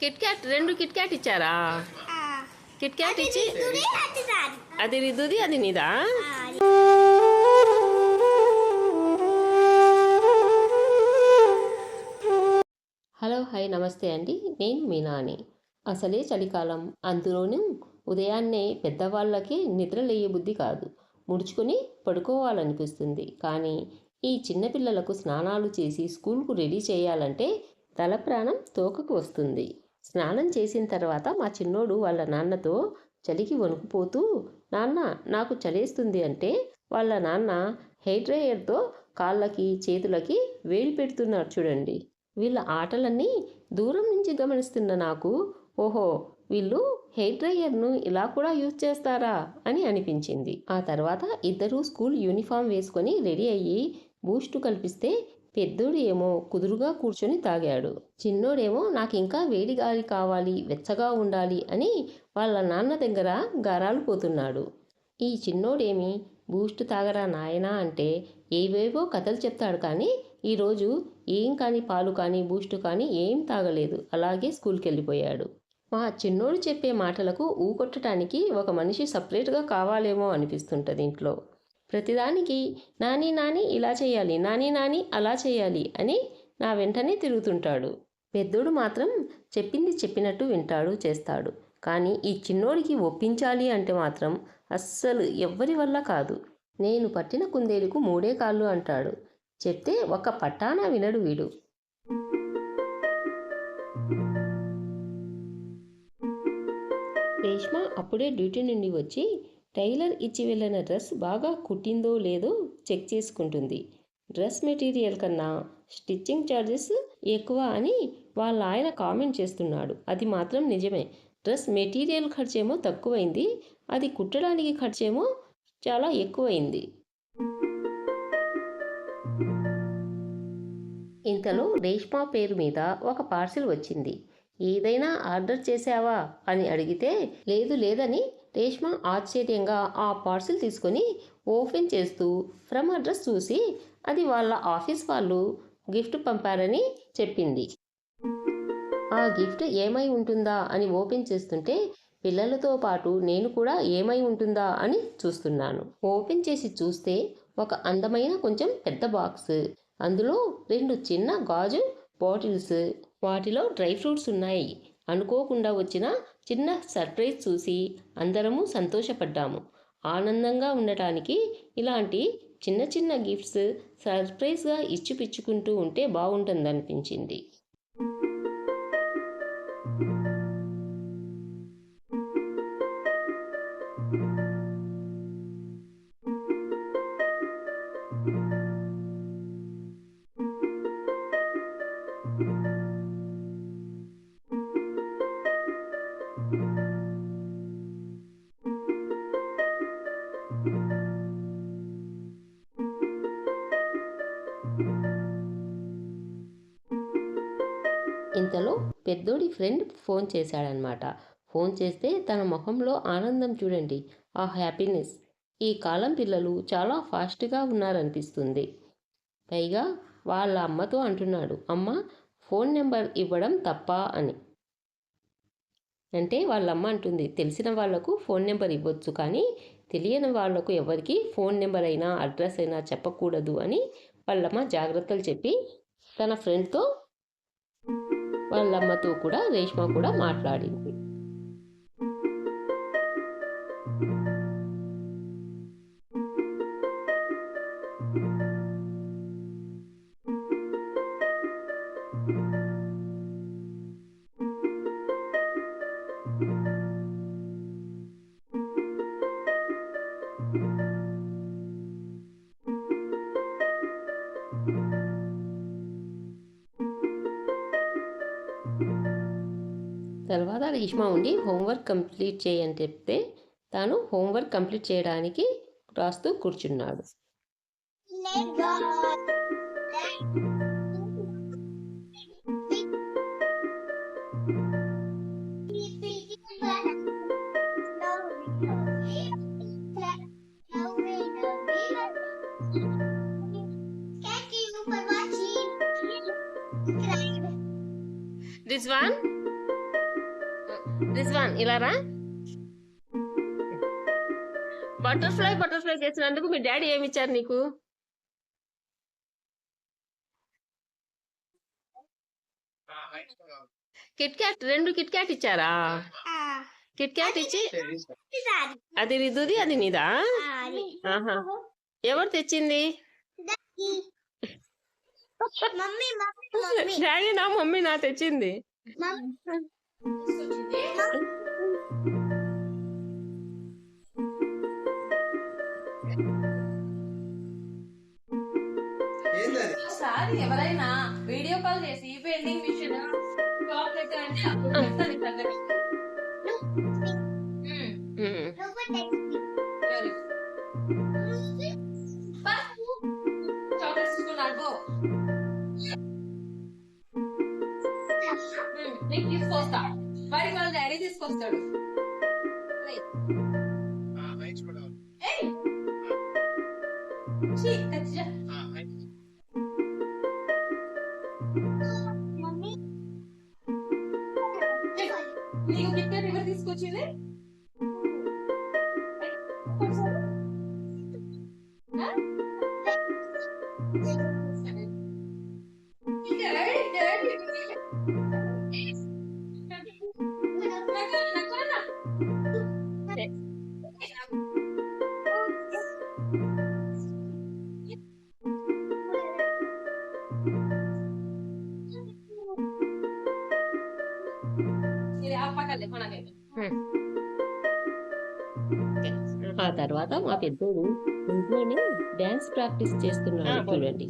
Kit Kat రెండు KitKat ఇచ్చారా? KitKat ఇచ్చి అది రిద్దుది అది నీదా? హలో హాయ్ నమస్తే అండి. నేను మీనాని అసలే చలికాలం. అందులోనూ ఉదయాన్నే పెద్దవాళ్ళకి నిద్ర లేయే బుద్ధి కాదు. ముడుచుకొని పడుకోవాలనిపిస్తుంది. కానీ ఈ చిన్నపిల్లలకు స్నానాలు చేసి స్కూల్కు రెడీ చేయాలంటే తల ప్రాణం తోకకు వస్తుంది. స్నానం చేసిన తర్వాత మా చిన్నోడు వాళ్ళ నాన్నతో చలికి వణుకుపోతూ నాన్న నాకు చలేస్తుంది అంటే వాళ్ళ నాన్న హెయిర్ డ్రైయర్తో కాళ్ళకి చేతులకి వేడి పెడుతున్నారు చూడండి. వీళ్ళ ఆటలన్నీ దూరం నుంచి గమనిస్తున్న నాకు ఓహో వీళ్ళు హెయిర్ డ్రైయర్ను ఇలా కూడా యూజ్ చేస్తారా? అని అనిపించింది. ఆ తర్వాత ఇద్దరూ స్కూల్ యూనిఫామ్ వేసుకొని రెడీ అయ్యి బూస్టు కల్పిస్తే పెద్దోడు ఏమో కుదురుగా కూర్చొని తాగాడు. చిన్నోడేమో నాకు ఇంకా వేడి గాలి కావాలి వెచ్చగా ఉండాలి అని వాళ్ళ నాన్న దగ్గర గారాలు పోతున్నాడు. ఈ చిన్నోడేమి బూస్ట్ తాగరా నాయనా అంటే ఏవేవో కథలు చెప్తాడు కానీ ఈరోజు ఏం కానీ పాలు కానీ బూస్ట్ కానీ ఏం తాగలేదు. అలాగే స్కూల్కి వెళ్ళిపోయాడు మా చిన్నోడు చెప్పే మాటలకు ఊకొట్టడానికి ఒక మనిషి సపరేట్గా కావాలేమో అనిపిస్తుంటుంది ఇంట్లో. ప్రతిదానికి నాని నాని ఇలా చేయాలి నాని నాని అలా చేయాలి అని నా వెంటనే తిరుగుతుంటాడు. పెద్దోడు మాత్రం చెప్పింది చెప్పినట్టు వింటాడు చేస్తాడు. కానీ ఈ చిన్నోడికి ఒప్పించాలి అంటే మాత్రం అస్సలు ఎవ్వరి వల్ల కాదు. నేను పట్టిన కుందేలుకు మూడే కాళ్ళు అంటాడు. చెప్తే ఒక పట్టాన వినడు వీడు. రేష్మ అప్పుడే డ్యూటీ నుండి వచ్చి టైలర్ ఇచ్చి వెళ్ళిన డ్రెస్ బాగా కుట్టిందో లేదో చెక్ చేసుకుంటుంది. డ్రెస్ మెటీరియల్ కన్నా స్టిచ్చింగ్ ఛార్జెస్ ఎక్కువ అని వాళ్ళ ఆయన కామెంట్ చేస్తున్నాడు. అది మాత్రం నిజమే. డ్రెస్ మెటీరియల్ ఖర్చేమో తక్కువైంది. అది కుట్టడానికి ఖర్చేమో చాలా ఎక్కువైంది. ఇంతలో రేష్మా పేరు మీద ఒక పార్సిల్ వచ్చింది. ఏదైనా ఆర్డర్ చేసావా అని అడిగితే లేదు లేదని రేష్మ ఆశ్చర్యంగా ఆ పార్సిల్ తీసుకొని ఓపెన్ చేస్తూ ఫ్రమ్ అడ్రస్ చూసి అది వాళ్ళ ఆఫీస్ వాళ్ళు గిఫ్ట్ పంపారని చెప్పింది. ఆ గిఫ్ట్ ఏమై ఉంటుందా అని ఓపెన్ చేస్తుంటే పిల్లలతో పాటు నేను కూడా ఏమై ఉంటుందా అని చూస్తున్నాను. ఓపెన్ చేసి చూస్తే ఒక అందమైన కొంచెం పెద్ద బాక్స్ అందులో రెండు చిన్న గాజు బాటిల్స్ వాటిలో డ్రై ఫ్రూట్స్ ఉన్నాయి. అనుకోకుండా వచ్చిన చిన్న సర్ప్రైజ్ చూసి అందరము సంతోషపడ్డాము. ఆనందంగా ఉండటానికి ఇలాంటి చిన్న చిన్న గిఫ్ట్స్ సర్ప్రైజ్గా ఇచ్చిపిచ్చుకుంటూ ఉంటే బాగుంటుందనిపించింది. ఇంతలో పెద్దోడి ఫ్రెండ్ ఫోన్ చేశాడనమాట. ఫోన్ చేస్తే తన ముఖంలో ఆనందం చూడండి. ఆ హ్యాపీనెస్. ఈ కాలం పిల్లలు చాలా ఫాస్ట్గా ఉన్నారనిపిస్తుంది. పైగా వాళ్ళ అమ్మతో అంటున్నాడు అమ్మ ఫోన్ నెంబర్ ఇవ్వడం తప్ప? అని. అంటే వాళ్ళమ్మ అంటుంది తెలిసిన వాళ్ళకు ఫోన్ నెంబర్ ఇవ్వచ్చు కానీ తెలియని వాళ్ళకు ఎవరికి ఫోన్ నెంబర్ అయినా అడ్రస్ అయినా చెప్పకూడదు అని వాళ్ళమ్మ జాగ్రత్తలు చెప్పి తన ఫ్రెండ్తో వాళ్ళమ్మతో కూడా రేష్మ కూడా మాట్లాడింది. తర్వాత రేష్మ ఉండి హోంవర్క్ కంప్లీట్ చేయని చెప్తే తాను హోంవర్క్ కంప్లీట్ చేయడానికి రాస్తూ కూర్చున్నాడు. For watching. Subscribe. This one Rizwan ఇలా రా. బటర్ఫ్లై బటర్ఫ్లై చేసినందుకు మీ డాడీ ఏమి ఇచ్చారు నీకు? కిట్ క్యాట్ రెండు కిట్ క్యాట్ ఇచ్చారా? కిట్ క్యాట్ ఇచ్చి. అది రిద్దుది అది నీదా? ఎవరు తెచ్చింది? డాడీ నా మమ్మీ నా తెచ్చింది. ఒకసారి ఎవరైనా వీడియో కాల్ చేసి వెండింగ్ మిషన్ అప్పుడు చెప్తాను సంగతి. Mustard. Plate. Ah, eins mal an. Hey! Ah. Sì, that's just... Ah, eins. Mami. Hey, Nico, kitte reverse isko chile? ఆ తర్వాత మా పెద్దోడు ఇంట్లోనే డాన్స్ ప్రాక్టీస్ చేస్తున్నాడు చూడండి.